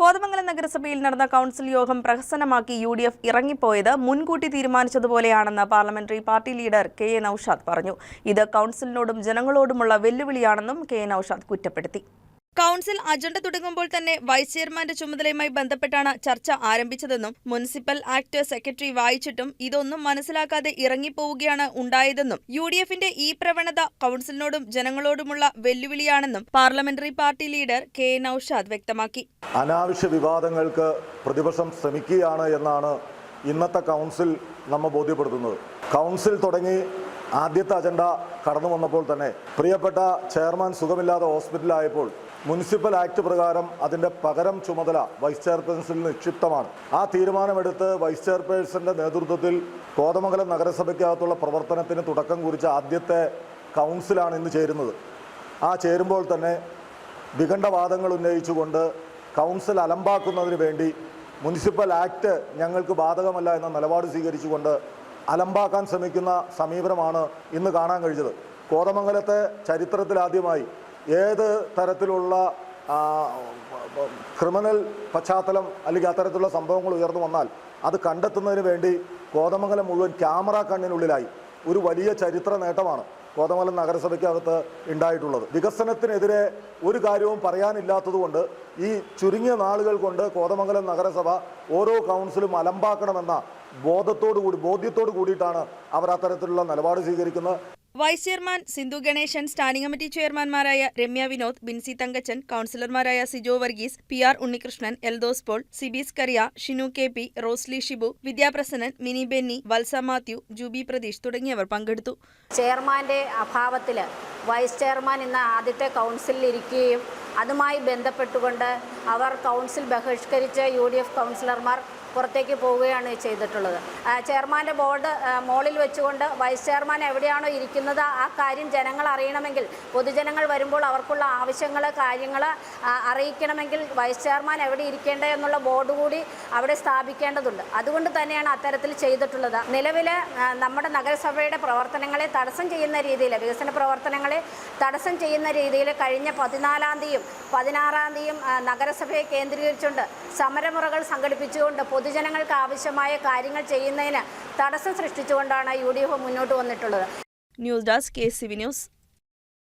കോതമംഗലം നഗരസഭയിൽ നടന്ന കൗൺസിൽ യോഗം പ്രഹസനമാക്കി യു ഡി എഫ് ഇറങ്ങിപ്പോയത് മുൻകൂട്ടി തീരുമാനിച്ചതുപോലെയാണെന്ന് parliamentary party leader K A Noushad പറഞ്ഞു. ഇത് കൗൺസിലിനോടും ജനങ്ങളോടുമുള്ള വെല്ലുവിളിയാണെന്നും കെ എ നൌഷാദ് കുറ്റപ്പെടുത്തി. കൗൺസിൽ അജണ്ട തുടങ്ങുമ്പോൾ തന്നെ വൈസ് ചെയർമാന്റെ ചുമതലയുമായി ബന്ധപ്പെട്ടാണ് ചർച്ച ആരംഭിച്ചതെന്നും മുനിസിപ്പൽ ആക്ട് സെക്രട്ടറി വായിച്ചിട്ടും ഇതൊന്നും മനസ്സിലാക്കാതെ ഇറങ്ങിപ്പോവുകയാണ് ഉണ്ടായതെന്നും യു ഡി എഫിന്റെ ഈ പ്രവണത കൌൺസിലിനോടും ജനങ്ങളോടുമുള്ള വെല്ലുവിളിയാണെന്നും parliamentary party leader K Naushad വ്യക്തമാക്കി. അനാവശ്യ വിവാദങ്ങൾക്ക് പ്രതിപക്ഷം ശ്രമിക്കുകയാണ് എന്നാണ് ഇന്നത്തെ കൗൺസിൽ നമ്മെ ബോധ്യപ്പെടുത്തുന്നത്. കൗൺസിൽ തുടങ്ങി ആദ്യത്തെ അജണ്ട കടന്നു വന്നപ്പോൾ തന്നെ പ്രിയപ്പെട്ട ചെയർമാൻ സുഖമില്ലാതെ ഹോസ്പിറ്റലായപ്പോൾ മുനിസിപ്പൽ ആക്ട് പ്രകാരം അതിന്റെ പകരം ചുമതല വൈസ് ചെയർപേഴ്സണിൽ നിക്ഷിപ്തമാണ്. ആ തീരുമാനമെടുത്ത് വൈസ് ചെയർപേഴ്സന്റെ നേതൃത്വത്തിൽ കോതമംഗലം നഗരസഭയ്ക്കകത്തുള്ള പ്രവർത്തനത്തിന് തുടക്കം കുറിച്ച ആദ്യത്തെ കൗൺസിലാണ് ഇന്ന് ചേരുന്നത്. ആ ചേരുമ്പോൾ തന്നെ വിഖണ്ഡവാദങ്ങൾ ഉന്നയിച്ചുകൊണ്ട് കൗൺസിൽ അലമ്പാക്കുന്നതിന് വേണ്ടി മുനിസിപ്പൽ ആക്ട് ഞങ്ങൾക്ക് ബാധകമല്ല എന്ന നിലപാട് സ്വീകരിച്ചുകൊണ്ട് അലമ്പാക്കാൻ ശ്രമിക്കുന്ന സമീപനമാണ് ഇന്ന് കാണാൻ കഴിഞ്ഞത്. കോതമംഗലത്തെ ചരിത്രത്തിലാദ്യമായി ഏത് തരത്തിലുള്ള ക്രിമിനൽ പശ്ചാത്തലം അല്ലെങ്കിൽ അത്തരത്തിലുള്ള സംഭവങ്ങൾ ഉയർന്നു വന്നാൽ അത് കണ്ടെത്തുന്നതിന് വേണ്ടി കോതമംഗലം മുഴുവൻ ക്യാമറ കണ്ണിനുള്ളിലായി ഒരു വലിയ ചരിത്ര നേട്ടമാണ് കോതമംഗലം നഗരസഭയ്ക്കകത്ത് ഉണ്ടായിട്ടുള്ളത്. വികസനത്തിനെതിരെ ഒരു കാര്യവും പറയാനില്ലാത്തതുകൊണ്ട് ഈ ചുരുങ്ങിയ നാളുകൾ കൊണ്ട് കോതമംഗലം നഗരസഭ ഓരോ കൗൺസിലും അലമ്പാക്കണമെന്ന ബോധത്തോടു കൂടി ബോധ്യത്തോടു കൂടിയിട്ടാണ് അവർ അത്തരത്തിലുള്ള നിലപാട് സ്വീകരിക്കുന്നത്. Vice chairman Sindhu Ganesan standing committee ചെയർമാൻമാരായ Ramya Vinod Binsy Thankachan കൌൺസിലർമാരായ Sijo Varghese P R Unnikrishnan Eldhose Paul Sibees Kariya Shinu K P Rosly Shibu Vidyaprasannan Mini Benny Valsa Mathew Juby Pratheesh തുടങ്ങിയവർ പങ്കെടുത്തു. ചെയർമാന്റെ അഭാവത്തിൽ വൈസ് ചെയർമാൻ ഇന്ന് ആദ്യത്തെ കൗൺസിലിൽ ഇരിക്കുകയും അതുമായി ബന്ധപ്പെട്ടുകൊണ്ട് അവർ കൗൺസിൽ ബഹിഷ്കരിച്ച് യു ഡി എഫ് കൗൺസിലർമാർ പുറത്തേക്ക് പോവുകയാണ് ചെയ്തിട്ടുള്ളത്. ചെയർമാന്റെ ബോർഡ് മോളിൽ വെച്ചുകൊണ്ട് വൈസ് ചെയർമാൻ എവിടെയാണോ ഇരിക്കുന്നത് ആ കാര്യം ജനങ്ങൾ അറിയണമെങ്കിൽ പൊതുജനങ്ങൾ വരുമ്പോൾ അവർക്കുള്ള ആവശ്യങ്ങൾ കാര്യങ്ങൾ അറിയിക്കണമെങ്കിൽ വൈസ് ചെയർമാൻ എവിടെ ഇരിക്കേണ്ടത് എന്നുള്ള ബോർഡ് കൂടി അവിടെ സ്ഥാപിക്കേണ്ടതുണ്ട്. അതുകൊണ്ട് തന്നെയാണ് അത്തരത്തിൽ ചെയ്തിട്ടുള്ളത്. നിലവിൽ നമ്മുടെ നഗരസഭയുടെ പ്രവർത്തനങ്ങളെ തടസ്സം ചെയ്യുന്ന രീതിയിൽ വികസന പ്രവർത്തനങ്ങളെ തടസ്സം ചെയ്യുന്ന രീതിയിൽ കഴിഞ്ഞ പതിനാലാം തീയതിയും പതിനാറാം തീയതിയും ആ, നഗരസഭയെ കേന്ദ്രീകരിച്ചുകൊണ്ട് സമരമുറകൾ സംഘടിപ്പിച്ചുകൊണ്ട് പൊതുജനങ്ങൾക്ക് ആവശ്യമായ കാര്യങ്ങൾ ചെയ്യുന്നതിന് തടസ്സം സൃഷ്ടിച്ചുകൊണ്ടാണ് യു മുന്നോട്ട് വന്നിട്ടുള്ളത്. News desk K C V news.